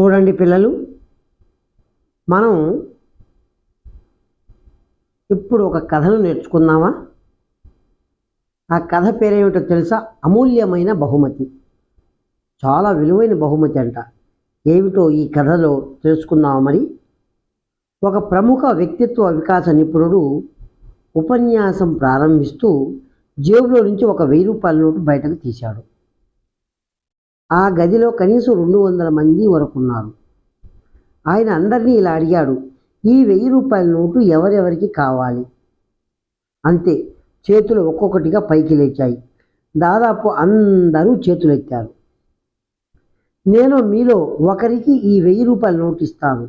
చూడండి పిల్లలు మనం ఇప్పుడు ఒక కథను నేర్చుకుందామా? ఆ కథ పేరేమిటో తెలుసా? అమూల్యమైన బహుమతి. చాలా విలువైన బహుమతి అంట. ఏమిటో ఈ కథలో తెలుసుకుందామా మరి? ఒక ప్రముఖ వ్యక్తిత్వ వికాస నిపుణుడు ఉపన్యాసం ప్రారంభిస్తూ జేబులో నుంచి ఒక వెయ్యి రూపాయల నోటు బయటకు తీశాడు. ఆ గదిలో కనీసం రెండు వందల మంది వరకు ఉన్నారు. ఆయన అందరినీ ఇలా అడిగాడు ఈ వెయ్యి రూపాయల నోటు ఎవరెవరికి కావాలి? అంతే చేతులు ఒక్కొక్కటిగా పైకి లేచాయి. దాదాపు అందరూ చేతులెత్తారు. నేను మీలో ఒకరికి ఈ వెయ్యి రూపాయల నోటు ఇస్తాను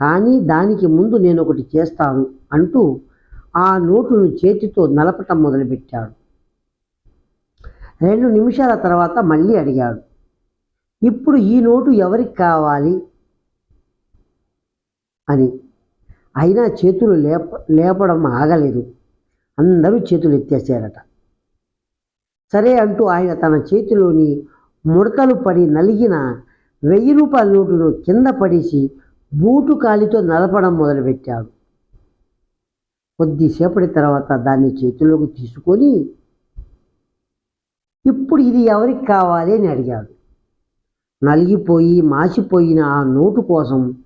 కానీ దానికి ముందు నేను ఒకటి చేస్తాను అంటూ ఆ నోటును చేతితో నలపటం మొదలుపెట్టాడు. రెండు నిమిషాల తర్వాత మళ్ళీ అడిగాడు. ఇప్పుడు ఈ నోటు ఎవరికి కావాలి? అని. అయినా చేతులు లేప లేపడం ఆగలేదు. అందరూ చేతులు ఎత్తేసారట. సరే అంటూ ఆయన తన చేతిలోని ముడతలు పడి నలిగిన వెయ్యి రూపాయల నోటును కింద పడేసి బూటు కాలితో నలపడం మొదలుపెట్టాడు. కొద్దిసేపటి తర్వాత దాన్ని చేతిలోకి తీసుకొని ఇప్పుడు ఇది ఎవరికి కావాలి అని అడిగాడు. నలిగిపోయి మాసిపోయిన ఆ నోటు కోసం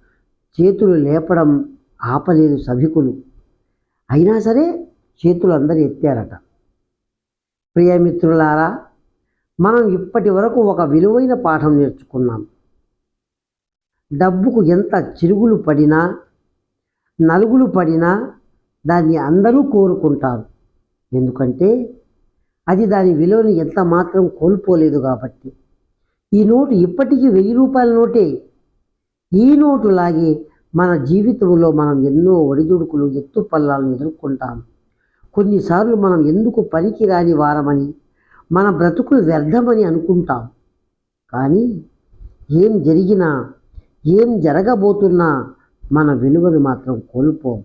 చేతులు లేపడం ఆపలేదు సభికులు. అయినా సరే చేతులు అందరు ఎత్తారట. ప్రియమిత్రులారా మనం ఇప్పటి వరకు ఒక విలువైన పాఠం నేర్చుకున్నాం. డబ్బుకు ఎంత చిరుగులు పడినా నలుగులు పడినా దాన్ని అందరూ కోరుకుంటారు. ఎందుకంటే అది దాని విలువను ఎంత మాత్రం కోల్పోలేదు కాబట్టి. ఈ నోటు ఇప్పటికీ వెయ్యి రూపాయల నోటే. ఈ నోటులాగే మన జీవితంలో మనం ఎన్నో ఒడిదుడుకులు ఎత్తు పల్లాలను ఎదుర్కొంటాం. కొన్నిసార్లు మనం ఎందుకు పనికిరాని వారమని మన బ్రతుకులు వ్యర్థమని అనుకుంటాం. కానీ ఏం జరిగినా ఏం జరగబోతున్నా మన విలువను మాత్రం కోల్పోం.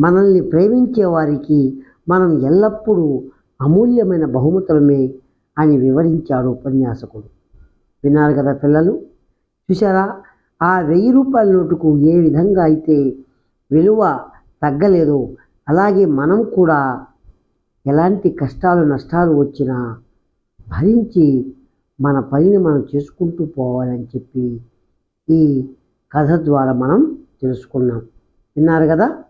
మనల్ని ప్రేమించే వారికి మనం ఎల్లప్పుడూ అమూల్యమైన బహుమతులమే అని వివరించాడు ఉపన్యాసకుడు. విన్నారు కదా పిల్లలు? చూసారా ఆ వెయ్యి రూపాయల నోటుకు ఏ విధంగా అయితే విలువ తగ్గలేదో అలాగే మనం కూడా ఎలాంటి కష్టాలు నష్టాలు వచ్చినా భరించి మన పనిని మనం చేసుకుంటూ పోవాలని చెప్పి ఈ కథ ద్వారా మనం తెలుసుకున్నాం. విన్నారు కదా?